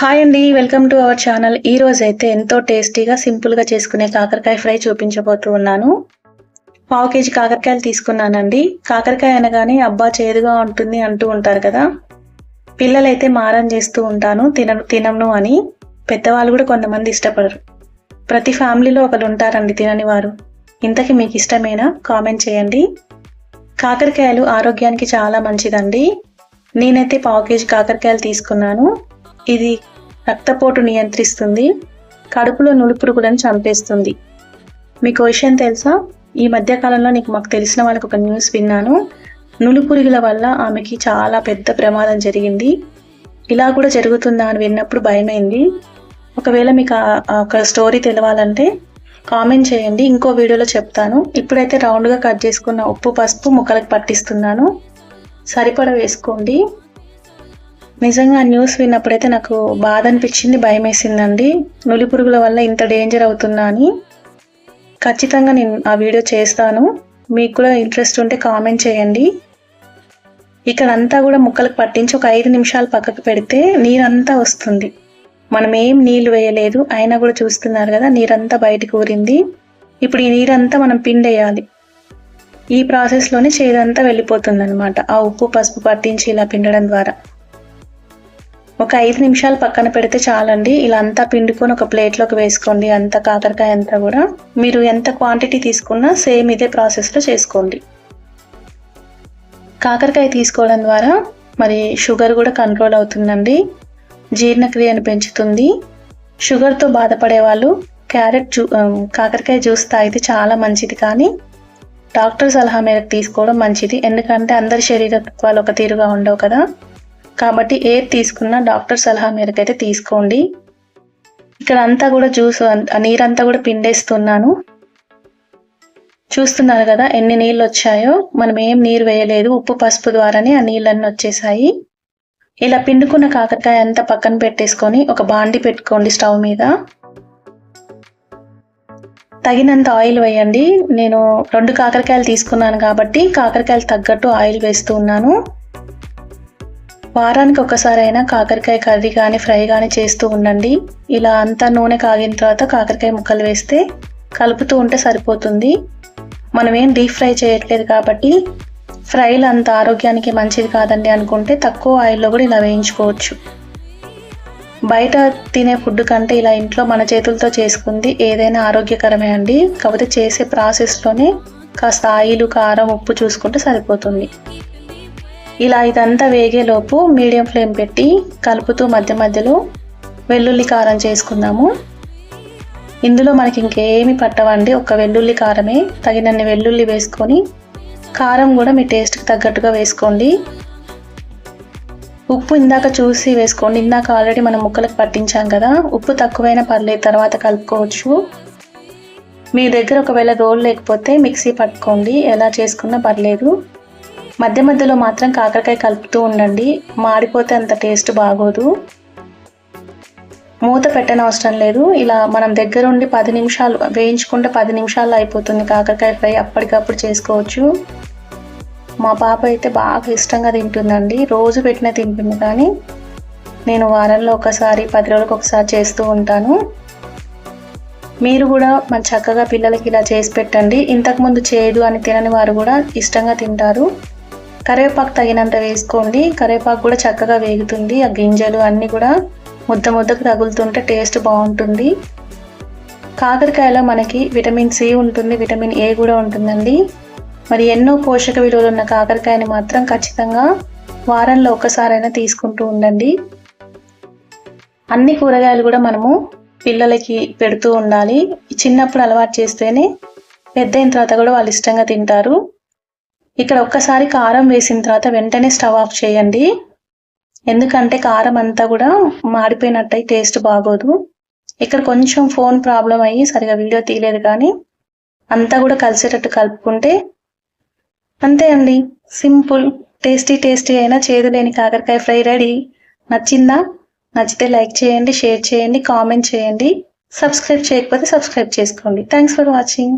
Hi అండి welcome to our channel ఈ రోజు అయితే ఎంతో టేస్టీగా సింపుల్గా చేసుకునే కాకరకాయ ఫ్రై చూపించబోతూ ఉన్నాను పావు కేజీ కాకరకాయలు తీసుకున్నానండి. కాకరకాయ అనగానే అబ్బా చేదుగా ఉంటుంది అంటూ ఉంటారు కదా. పిల్లలైతే మారం చేస్తూ ఉంటాను తిన తినను అని. పెద్దవాళ్ళు కూడా కొంతమంది ఇష్టపడరు. ప్రతి ఫ్యామిలీలో ఒకరు ఉంటారండి తినని వారు. ఇంతకీ మీకు ఇష్టమేనా? కామెంట్ చేయండి. కాకరకాయలు ఆరోగ్యానికి చాలా మంచిదండి. నేనైతే పావు కేజీ కాకరకాయలు తీసుకున్నాను. ఇది రక్తపోటు నియంత్రిస్తుంది. కడుపులో నులిపురుగులను చంపేస్తుంది. మీకు విషయం తెలుసా? ఈ మధ్యకాలంలో నీకు మాకు తెలిసిన వాళ్ళకి ఒక న్యూస్ విన్నాను. నులిపురుగుల వల్ల ఆమెకి చాలా పెద్ద ప్రమాదం జరిగింది. ఇలా కూడా జరుగుతుందా అని విన్నప్పుడు భయమైంది. ఒకవేళ మీకు ఒక స్టోరీ తెలవాలంటే కామెంట్ చేయండి. ఇంకో వీడియోలో చెప్తాను. ఇప్పుడైతే రౌండ్గా కట్ చేసుకున్న ఉప్పు పసుపు ముక్కలకు పట్టిస్తున్నాను. సరిపడ వేసుకోండి. నిజంగా న్యూస్ విన్నప్పుడైతే నాకు బాధ అనిపించింది భయం వేసిందండి నులి పురుగుల వల్ల ఇంత డేంజర్ అవుతుందా అని. ఖచ్చితంగా నేను ఆ వీడియో చేస్తాను. మీకు కూడా ఇంట్రెస్ట్ ఉంటే కామెంట్ చేయండి. ఇక్కడ అంతా కూడా ముక్కలకు పట్టించి ఒక ఐదు నిమిషాలు పక్కకు పెడితే నీరంతా వస్తుంది. మనం ఏం నీళ్ళు వేయలేదు అయినా కూడా చూస్తున్నారు కదా నీరంతా బయటకు ఊరింది. ఇప్పుడు ఈ నీరంతా మనం పిండేయాలి. ఈ ప్రాసెస్లోనే చేదంతా వెళ్ళిపోతుంది అనమాట ఆ ఉప్పు పసుపు పట్టించి ఇలా పిండడం ద్వారా. ఒక ఐదు నిమిషాలు పక్కన పెడితే చాలండి. ఇలా అంతా పిండుకొని ఒక ప్లేట్లోకి వేసుకోండి. అంత కాకరకాయ అంతా కూడా. మీరు ఎంత క్వాంటిటీ తీసుకున్నా సేమ్ ఇదే ప్రాసెస్లో చేసుకోండి. కాకరకాయ తీసుకోవడం ద్వారా మరి షుగర్ కూడా కంట్రోల్ అవుతుందండి. జీర్ణక్రియను పెంచుతుంది. షుగర్తో బాధపడే వాళ్ళు క్యారెట్ జూ కాకరకాయ జ్యూస్ తాగితే చాలా మంచిది. కానీ డాక్టర్ సలహా మేరకు తీసుకోవడం మంచిది. ఎందుకంటే అందరి శరీర తత్వాలు ఒక తీరుగా ఉండవు కదా. కాబట్టి ఏది తీసుకున్నా డాక్టర్ సలహా మేరకు అయితే తీసుకోండి. ఇక్కడ అంతా కూడా జ్యూస్ నీరంతా కూడా పిండేస్తున్నాను. చూస్తున్నారు కదా ఎన్ని నీళ్ళు వచ్చాయో? మనం ఏం నీరు వేయలేదు. ఉప్పు పసుపు ద్వారానే ఆ నీళ్ళన్నీ వచ్చేసాయి. ఇలా పిండుకున్న కాకరకాయ అంతా పక్కన పెట్టేసుకొని ఒక బాండి పెట్టుకోండి స్టవ్ మీద. తగినంత ఆయిల్ వేయండి. నేను రెండు కాకరకాయలు తీసుకున్నాను కాబట్టి కాకరకాయలు తగ్గట్టు ఆయిల్ వేస్తూ ఉన్నాను. వారానికి ఒకసారైనా కాకరకాయ కర్రీ కానీ ఫ్రై కానీ చేస్తూ ఉండండి. ఇలా అంతా నూనె కాగిన తర్వాత కాకరకాయ ముక్కలు వేస్తే కలుపుతూ ఉంటే సరిపోతుంది. మనం ఏం డీప్ ఫ్రై చేయట్లేదు కాబట్టి ఫ్రైలు అంత ఆరోగ్యానికి మంచిది కాదండి అనుకుంటే తక్కువ ఆయిల్లో కూడా ఇలా వేయించుకోవచ్చు. బయట తినే ఫుడ్ కంటే ఇలా ఇంట్లో మన చేతులతో చేసుకుంది ఏదైనా ఆరోగ్యకరమే అండి. కాకపోతే చేసే ప్రాసెస్లోనే కాస్త ఆయిల్ కారం ఉప్పు చూసుకుంటే సరిపోతుంది. ఇలా ఇదంతా వేగేలోపు మీడియం ఫ్లేమ్ పెట్టి కలుపుతూ మధ్య మధ్యలో వెల్లుల్లి కారం చేసుకుందాము. ఇందులో మనకి ఇంకేమి పట్టవండి. ఒక వెల్లుల్లి కారమే. తగినన్ని వెల్లుల్లి వేసుకొని కారం కూడా మీ టేస్ట్కి తగ్గట్టుగా వేసుకోండి. ఉప్పు ఇందాక చూసి వేసుకోండి. ఇందాక ఆల్రెడీ మనం ముక్కలకు పట్టించాం కదా. ఉప్పు తక్కువైనా పర్లేదు తర్వాత కలుపుకోవచ్చు. మీ దగ్గర ఒకవేళ రోల్ లేకపోతే మిక్సీ పట్టుకోండి. ఎలా చేసుకున్నా పర్లేదు. మధ్య మధ్యలో మాత్రం కాకరకాయ కలుపుతూ ఉండండి. మాడిపోతే అంత టేస్ట్ బాగోదు. మూత పెట్టని అవసరం లేదు. ఇలా మనం దగ్గరుండి పది నిమిషాలు వేయించుకుంటే పది నిమిషాల్లో అయిపోతుంది కాకరకాయ ఫ్రై. అప్పటికప్పుడు చేసుకోవచ్చు. మా పాప అయితే బాగా ఇష్టంగా తింటుందండి. రోజు పెట్టిన తింటుంది కానీ నేను వారంలో ఒకసారి పది రోజులకు ఒకసారి చేస్తూ ఉంటాను. మీరు కూడా మన చక్కగా పిల్లలకి ఇలా చేసి పెట్టండి. ఇంతకుముందు చేయదు అని తినని వారు కూడా ఇష్టంగా తింటారు. కరివేపాకు తగినంత వేసుకోండి. కరివేపాకు కూడా చక్కగా వేగుతుంది. ఆ గింజలు అన్నీ కూడా ముద్ద ముద్దకు తగులుతుంటే టేస్ట్ బాగుంటుంది. కాకరకాయలో మనకి విటమిన్ సి ఉంటుంది విటమిన్ ఏ కూడా ఉంటుందండి. మరి ఎన్నో పోషక విలువలు ఉన్న కాకరకాయని మాత్రం ఖచ్చితంగా వారంలో ఒకసారైనా తీసుకుంటూ ఉండండి. అన్ని కూరగాయలు కూడా మనము పిల్లలకి పెడుతూ ఉండాలి. చిన్నప్పుడు అలవాటు చేస్తేనే పెద్ద అయిన తర్వాత కూడా వాళ్ళు ఇష్టంగా తింటారు. ఇక్కడ ఒక్కసారి కారం వేసిన తర్వాత వెంటనే స్టవ్ ఆఫ్ చేయండి. ఎందుకంటే కారం అంతా కూడా మాడిపోయినట్టయి టేస్ట్ బాగోదు. ఇక్కడ కొంచెం ఫోన్ ప్రాబ్లం అయ్యి సరిగా వీడియో తీయలేదు కానీ అంతా కూడా కలిసేటట్టు కలుపుకుంటే అంతే అండి. సింపుల్ టేస్టీ టేస్టీ అయినా చేదు లేని కాకరకాయ ఫ్రై రెడీ. నచ్చిందా? నచ్చితే లైక్ చేయండి షేర్ చేయండి కామెంట్ చేయండి. సబ్స్క్రైబ్ చేయకపోతే సబ్స్క్రైబ్ చేసుకోండి. Thanks for watching.